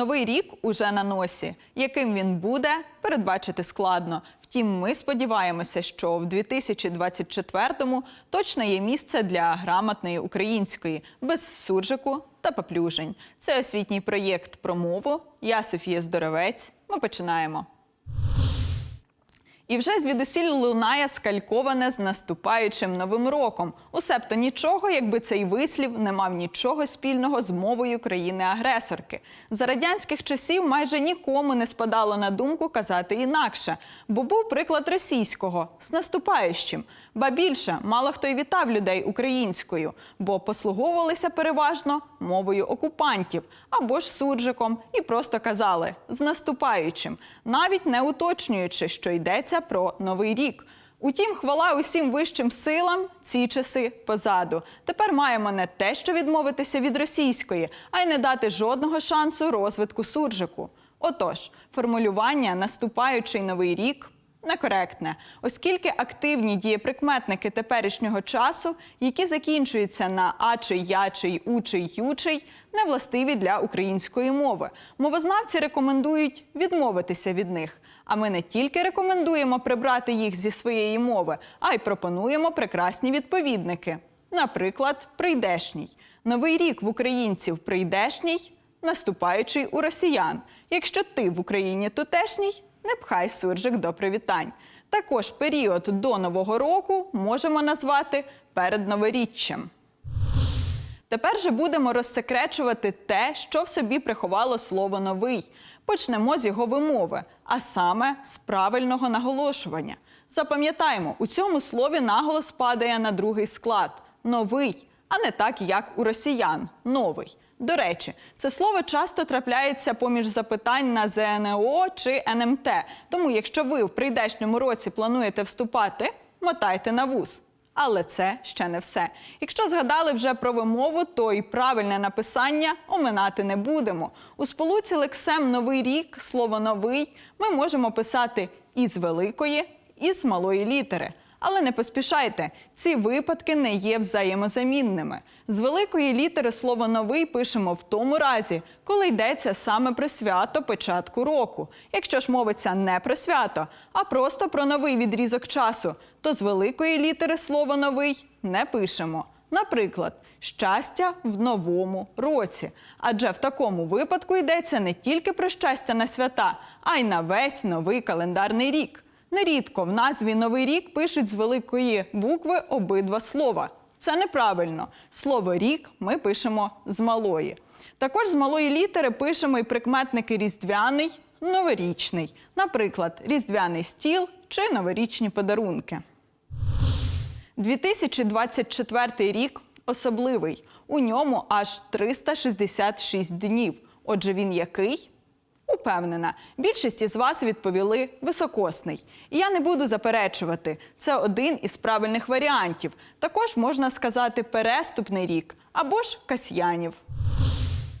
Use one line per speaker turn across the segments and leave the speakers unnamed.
Новий рік уже на носі. Яким він буде, передбачити складно. Втім, ми сподіваємося, що в 2024-му точно є місце для грамотної української, без суржику та поплюжень. Це освітній проєкт про мову. Я Софія Здоровець. Ми починаємо. І вже звідусіль лунає скальковане з наступаючим новим роком. Усебто нічого, якби цей вислів не мав нічого спільного з мовою країни-агресорки. За радянських часів майже нікому не спадало на думку казати інакше, бо був приклад російського з наступаючим. Ба більше, мало хто й вітав людей українською, бо послуговувалися переважно мовою окупантів або ж суржиком, і просто казали з наступаючим, навіть не уточнюючи, що йдеться про новий рік. Утім, хвала усім вищим силам ці часи позаду. Тепер маємо не те, що відмовитися від російської, а й не дати жодного шансу розвитку суржику. Отож, формулювання наступаючий новий рік некоректне, оскільки активні дієприкметники теперішнього часу, які закінчуються на ачий, ячий, учий, ючий, не властиві для української мови. Мовознавці рекомендують відмовитися від них. А ми не тільки рекомендуємо прибрати їх зі своєї мови, а й пропонуємо прекрасні відповідники. Наприклад, прийдешній. Новий рік в українців прийдешній, наступаючий у росіян. Якщо ти в Україні тутешній, не пхай суржик до привітань. Також період до Нового року можемо назвати передноворіччям. Тепер же будемо розсекречувати те, що в собі приховало слово новий. Почнемо з його вимови, а саме з правильного наголошування. Запам'ятаємо, у цьому слові наголос падає на другий склад новий, а не так, як у росіян новий. До речі, це слово часто трапляється поміж запитань на ЗНО чи НМТ. Тому, якщо ви в прийдешньому році плануєте вступати, мотайте на вуз. Але це ще не все. Якщо згадали вже про вимову, то і правильне написання оминати не будемо. У сполуці лексем новий рік, слово новий ми можемо писати і з великої, і з малої літери. Але не поспішайте, ці випадки не є взаємозамінними. З великої літери слово новий пишемо в тому разі, коли йдеться саме про свято початку року. Якщо ж мовиться не про свято, а просто про новий відрізок часу, то з великої літери слово новий не пишемо. Наприклад, щастя в новому році. Адже в такому випадку йдеться не тільки про щастя на свята, а й на весь новий календарний рік. Нерідко в назві Новий рік пишуть з великої букви обидва слова. Це неправильно. Слово рік ми пишемо з малої. Також з малої літери пишемо і прикметники різдвяний, новорічний, наприклад, різдвяний стіл чи новорічні подарунки. 2024 рік особливий. У ньому аж 366 днів. Отже, він який? Упевнена, більшість із вас відповіли високосний. І я не буду заперечувати. Це один із правильних варіантів. Також можна сказати переступний рік або ж касьянів.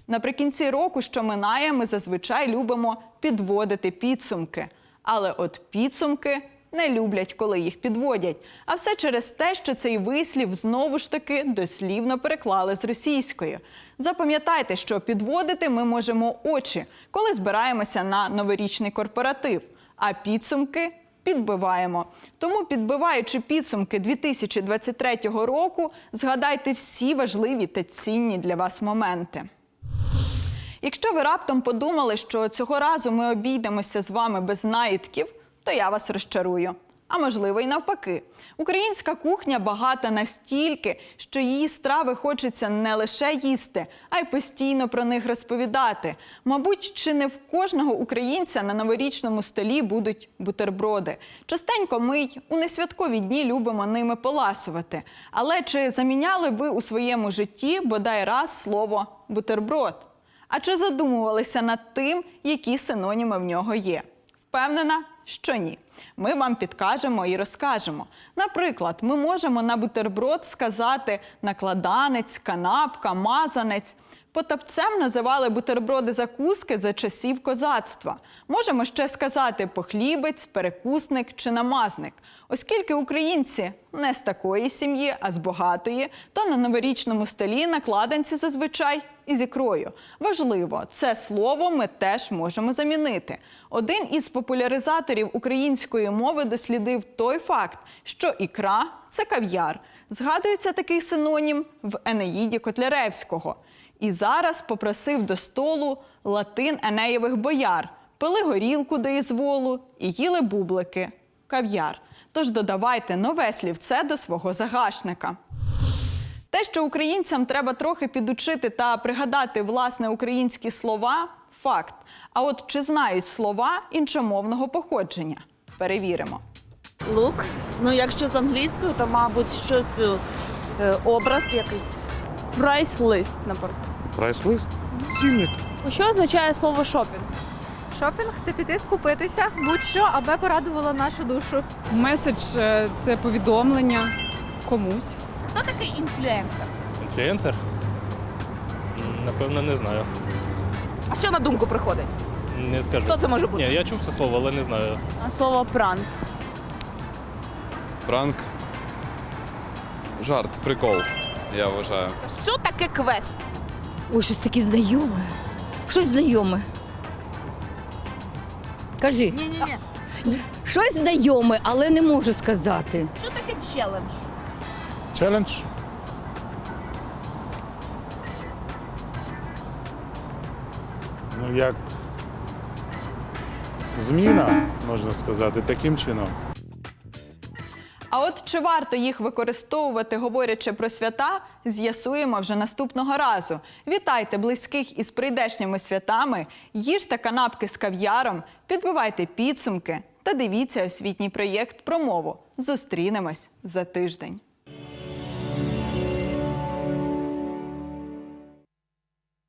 Наприкінці року, що минає, ми зазвичай любимо підводити підсумки. Але от підсумки не люблять, коли їх підводять. А все через те, що цей вислів знову ж таки дослівно переклали з російської. Запам'ятайте, що підводити ми можемо очі, коли збираємося на новорічний корпоратив, а підсумки підбиваємо. Тому, підбиваючи підсумки 2023 року, згадайте всі важливі та цінні для вас моменти. Якщо ви раптом подумали, що цього разу ми обійдемося з вами без наїдків, то я вас розчарую. А можливо, й навпаки. Українська кухня багата настільки, що її страви хочеться не лише їсти, а й постійно про них розповідати. Мабуть, чи не в кожного українця на новорічному столі будуть бутерброди. Частенько ми й у несвяткові дні любимо ними поласувати. Але чи заміняли ви у своєму житті бодай раз слово бутерброд? А чи задумувалися над тим, які синоніми в нього є? Впевнена, що ні. Ми вам підкажемо і розкажемо. Наприклад, ми можемо на бутерброд сказати накладанець, канапка, мазанець. Потапцем називали бутерброди закуски за часів козацтва. Можемо ще сказати похлібець, перекусник чи намазник. Оскільки українці не з такої сім'ї, а з багатої, то на новорічному столі накладанці зазвичай із ікрою. Важливо, це слово ми теж можемо замінити. Один із популяризаторів української мови дослідив той факт, що ікра це кав'яр. Згадується такий синонім в Енеїді Котляревського. І зараз попросив до столу латин Енеєвих бояр, пили горілку до ізволу і їли бублики кав'яр. Тож додавайте нове слівце до свого загашника. Те, що українцям треба трохи підучити та пригадати власне українські слова факт. А от чи знають слова іншомовного походження? Перевіримо.
Лук. Ну, якщо з англійською, то, мабуть, щось е, образ якийсь.
Прайс-лист, наприклад.
Прайс-лист? Цінник.
Що означає слово шопінг?
Шопінг це піти скупитися, будь-що, аби порадувало нашу душу.
Меседж е, це повідомлення комусь.
Хто такий інфлюенсер?
Інфлюенсер? Напевно, не знаю.
А що на думку приходить?
Не скажу.
Хто це може бути?
Ні, я чув це слово, але не знаю.
А слово пранк.
Пранк. Жарт, прикол, я вважаю.
Що таке квест?
Ой, щось таке знайоме. Щось знайоме. Кажи,
Ні, ні, ні.
щось знайоме, але не можу сказати.
Що таке челендж?
Челендж?
Ну, як зміна, можна сказати, таким чином.
А от чи варто їх використовувати, говорячи про свята, з'ясуємо вже наступного разу. Вітайте близьких із прийдешніми святами, їжте канапки з кав'яром, підбивайте підсумки та дивіться освітній проєкт про мову. Зустрінемось за тиждень.